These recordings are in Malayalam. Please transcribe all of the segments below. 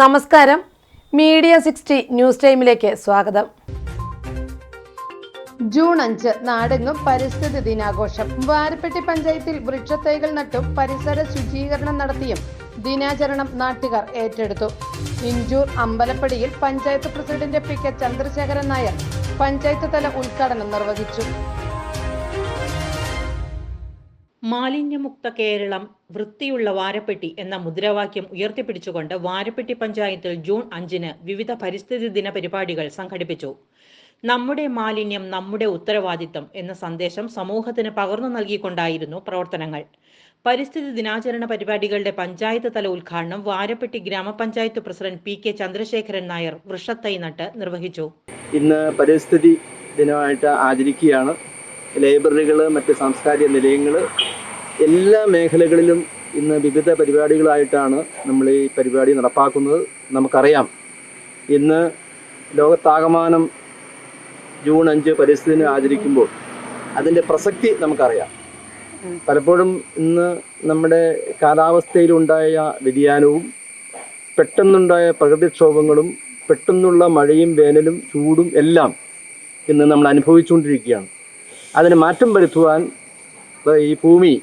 നമസ്കാരം. മീഡിയ സിക്സ്റ്റി ന്യൂസ് ടൈമിലേക്ക് സ്വാഗതം. ജൂൺ അഞ്ച് നാടെങ്ങും പരിസ്ഥിതി ദിനാഘോഷം. വാരപ്പെട്ടി പഞ്ചായത്തിൽ വൃക്ഷത്തൈകൾ നട്ടും പരിസര ശുചീകരണം നടത്തിയും ദിനാചരണം നാട്ടുകാർ ഏറ്റെടുത്തു. Inchoor അമ്പലപ്പടിയിൽ panchayat president P K Chandrasekharan Nair panchayat തല ഉദ്ഘാടനം നിർവഹിച്ചു. മാലിന്യമുക്ത കേരളം വൃത്തിയുള്ള വാരപ്പെട്ടി എന്ന മുദ്രാവാക്യം ഉയർത്തിപ്പിടിച്ചുകൊണ്ട് വാരപ്പെട്ടി പഞ്ചായത്തിൽ ജൂൺ അഞ്ചിന് വിവിധ പരിസ്ഥിതി ദിന പരിപാടികൾ സംഘടിപ്പിച്ചു. നമ്മുടെ മാലിന്യം നമ്മുടെ ഉത്തരവാദിത്തം എന്ന സന്ദേശം സമൂഹത്തിന് പകർന്നു നൽകിക്കൊണ്ടായിരുന്നു പ്രവർത്തനങ്ങൾ. പരിസ്ഥിതി ദിനാചരണ പരിപാടികളുടെ പഞ്ചായത്ത് തല ഉദ്ഘാടനം Varappetty gramapanchayat president P K Chandrasekharan Nair വൃഷത്തൈ നട്ട് നിർവഹിച്ചു. ഇന്ന് പരിസ്ഥിതി ദിനമായിട്ട് ആചരിക്കുകയാണ്. ലൈബ്രറികൾ മറ്റ് സാംസ്കാരിക നിലയങ്ങൾ എല്ലാ മേഖലകളിലും ഇന്ന് വിവിധ പരിപാടികളായിട്ടാണ് നമ്മൾ ഈ പരിപാടി നടപ്പാക്കുന്നത്. നമുക്കറിയാം. ഇന്ന് ലോകത്താകമാനം ജൂൺ അഞ്ച് പരിസ്ഥിതി ദിനം ആചരിക്കുമ്പോൾ അതിന്റെ പ്രസക്തി നമുക്കറിയാം. പലപ്പോഴും ഇന്ന് നമ്മുടെ കാലാവസ്ഥയിലുണ്ടായ വ്യതിയാനവും പെട്ടെന്നുണ്ടായ പ്രകൃതിക്ഷോഭങ്ങളും പെട്ടെന്നുള്ള മഴയും വേനലും ചൂടും എല്ലാം ഇന്ന് നമ്മൾ അനുഭവിച്ചുകൊണ്ടിരിക്കുകയാണ്. അതിന് മാറ്റം വരുത്തുവാൻ ഈ ഭൂമി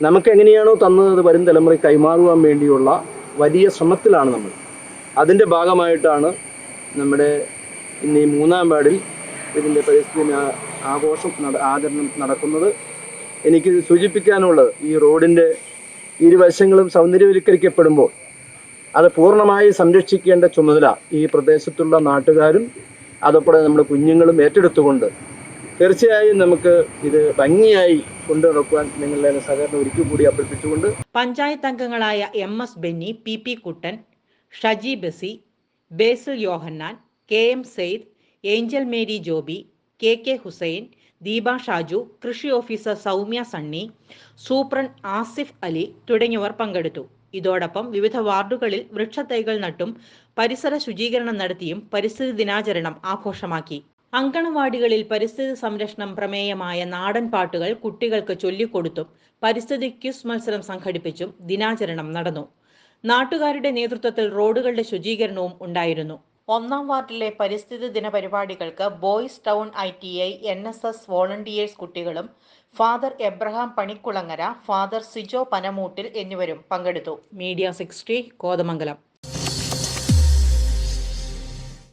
നമുക്ക് എങ്ങനെയാണോ തന്നത് അത് വരും തലമുറ കൈമാറുവാൻ വേണ്ടിയുള്ള വലിയ ശ്രമത്തിലാണ് നമ്മൾ. അതിന്റെ ഭാഗമായിട്ടാണ് നമ്മുടെ ഇന്ന് ഈ മൂന്നാം വാർഡിൽ ഇതിന്റെ പരിസ്ഥിതി ആഘോഷം ആചരണം നടക്കുന്നത്. എനിക്ക് സൂചിപ്പിക്കാനുള്ളത് ഈ റോഡിന്റെ ഇരുവശങ്ങളും സൗന്ദര്യവൽക്കരിക്കപ്പെടുമ്പോൾ അത് പൂർണമായി സംരക്ഷിക്കേണ്ട ചുമതല ഈ പ്രദേശത്തുള്ള നാട്ടുകാരും അതുപോലെ നമ്മുടെ കുഞ്ഞുങ്ങളും ഏറ്റെടുത്തുകൊണ്ട് തീർച്ചയായും നമുക്ക് ഇത് ഭംഗിയായി കൊണ്ടുനടക്കുവാൻ നിങ്ങളുടെ സഹകരണം ഒരിക്കൽ കൂടി അഭ്യർത്ഥിച്ചുകൊണ്ട് പഞ്ചായത്ത് അംഗങ്ങളായ M S Benny P P Kuttan Shaji Basi Basil Yohannan K M Syed Angel Mary Joby K K Hussain Deepa Shaju കൃഷി ഓഫീസർ സൗമ്യ സണ്ണി സൂപ്രണ്ട് ആസിഫ് അലി തുടങ്ങിയവർ പങ്കെടുത്തു. ഇതോടൊപ്പം വിവിധ വാർഡുകളിൽ വൃക്ഷത്തൈകൾ നട്ടും പരിസര ശുചീകരണം നടത്തിയും പരിസ്ഥിതി ദിനാചരണം ആഘോഷമാക്കി. അങ്കണവാടികളിൽ പരിസ്ഥിതി സംരക്ഷണം പ്രമേയമായ നാടൻ പാട്ടുകൾ കുട്ടികൾക്ക് ചൊല്ലിക്കൊടുത്തും പരിസ്ഥിതി ക്യൂസ് മത്സരം സംഘടിപ്പിച്ചും ദിനാചരണം നടന്നു. നാട്ടുകാരുടെ നേതൃത്വത്തിൽ റോഡുകളുടെ ശുചീകരണവും ഉണ്ടായിരുന്നു. ഒന്നാം വാർഡിലെ പരിസ്ഥിതി ദിന പരിപാടികൾക്ക് Boys Town I T I N S S volunteers കുട്ടികളും ഫാദർ എബ്രഹാം പണിക്കുളങ്ങര ഫാദർ സിജോ പനമൂട്ടിൽ എന്നിവരും പങ്കെടുത്തു. Media sixty Kothamangalam.